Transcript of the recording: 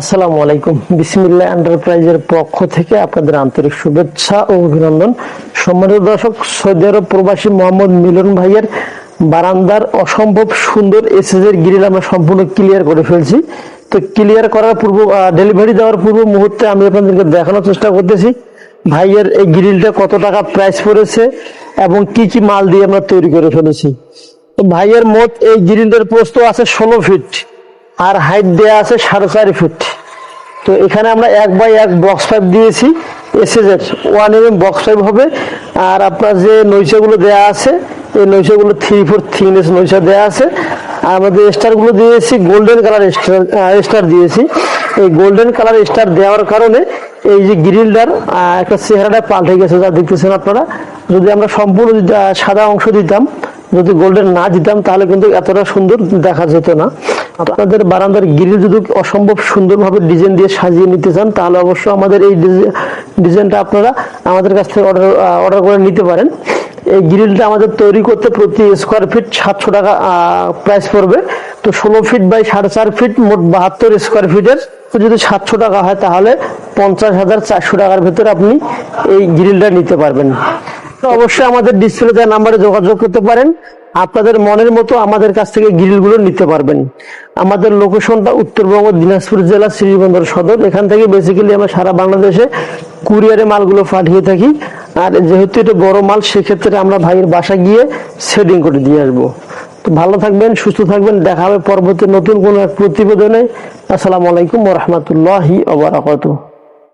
আসসালামু আলাইকুম। বিসমিল্লাহ এন্টারপ্রাইজের পক্ষ থেকে আপনাদের আন্তরিক শুভেচ্ছা ও অভিনন্দন। সম্মানিত দর্শক, সৌদি আরব প্রবাসী মোহাম্মদ মিলন ভাইয়ের বারান্দার অসম্ভব সুন্দর এসএস এর গ্রিল আমরা সম্পূর্ণ ক্লিয়ার করে ফেলছি। তো ক্লিয়ার করার পূর্ব ডেলিভারি দেওয়ার পূর্ব মুহূর্তে আমি আপনাদেরকে দেখানোর চেষ্টা করতেছি। ভাইয়ের এই গ্রিলটা কত টাকা প্রাইস পড়েছে এবং কি কি মাল দিয়ে আমরা তৈরি করে ফেলেছি। তো ভাইয়ের মোট এই গ্রিলটার প্রস্থ আছে ষোলো ফিট। আর হাইট দেওয়া আছে সাড়ে চার ফুট তো এখানে আমরা এক বাই এক বক্স পাইপ দিয়েছি। এসএজের ওয়ান এম বক্স পাইপ হবে। আর আপনার যে নৈশাগুলো দেওয়া আছে, এই নৈশাগুলো থ্রি ফোর থিকনেস নৈশা দেওয়া আছে। আর আমাদের স্টারগুলো দিয়েছি গোল্ডেন কালার স্টার স্টার দিয়েছি। এই গোল্ডেন কালার স্টার দেওয়ার কারণে এই যে গ্রিলটার একটা চেহারাটা পাল্টে গেছে, যা দেখতেছেন আপনারা। যদি আমরা সম্পূর্ণ সাদা অংশ দিতাম, যদি গোল্ডেন না দিতাম, তাহলে কিন্তু এতটা সুন্দর দেখা যেত না। আপনাদের বারান্দার গ্রিল যদি অসম্ভব সুন্দরভাবে ডিজাইন দিয়ে সাজিয়ে নিতে চান, তাহলে অবশ্যই আমাদের এই ডিজাই- ডিজাইনটা আপনারা আমাদের কাছ থেকে অর্ডার অর্ডার করে নিতে পারেন। এই গ্রিলটা আমাদের তৈরি করতে প্রতি স্কোয়ার ফিট সাতশো টাকা প্রাইস পড়বে। তো ষোলো ফিট বাই সাড়ে চার ফিট মোট বাহাত্তর স্কোয়ার ফিটের যদি সাতশো টাকা হয়, তাহলে পঞ্চাশ হাজার চারশো টাকার ভেতরে আপনি এই গ্রিলটা নিতে পারবেন। তো অবশ্যই আমাদের ডিসপ্লে দেওয়া নাম্বারে যোগাযোগ করতে পারেন। আপনাদের মনের মতো আমাদের কাছ থেকে গ্রিলগুলো নিতে পারবেন। আমাদের লোকেশনটা উত্তরবঙ্গ দিনাজপুর জেলা শ্রীবন্দর সদর। এখান থেকে বেসিক্যালি আমরা সারা বাংলাদেশে কুরিয়ারে মালগুলো পাঠিয়ে থাকি। আর যেহেতু এটা বড় মাল, সেক্ষেত্রে আমরা ভাইয়ের বাসা গিয়ে সেটিং করে দিয়ে আসব। তো ভালো থাকবেন, সুস্থ থাকবেন। দেখা হবে পরবর্তী নতুন কোনো এক প্রতিবেদনে। আসসালামু আলাইকুম রহমতুল্লাহি আবরাকাতুহ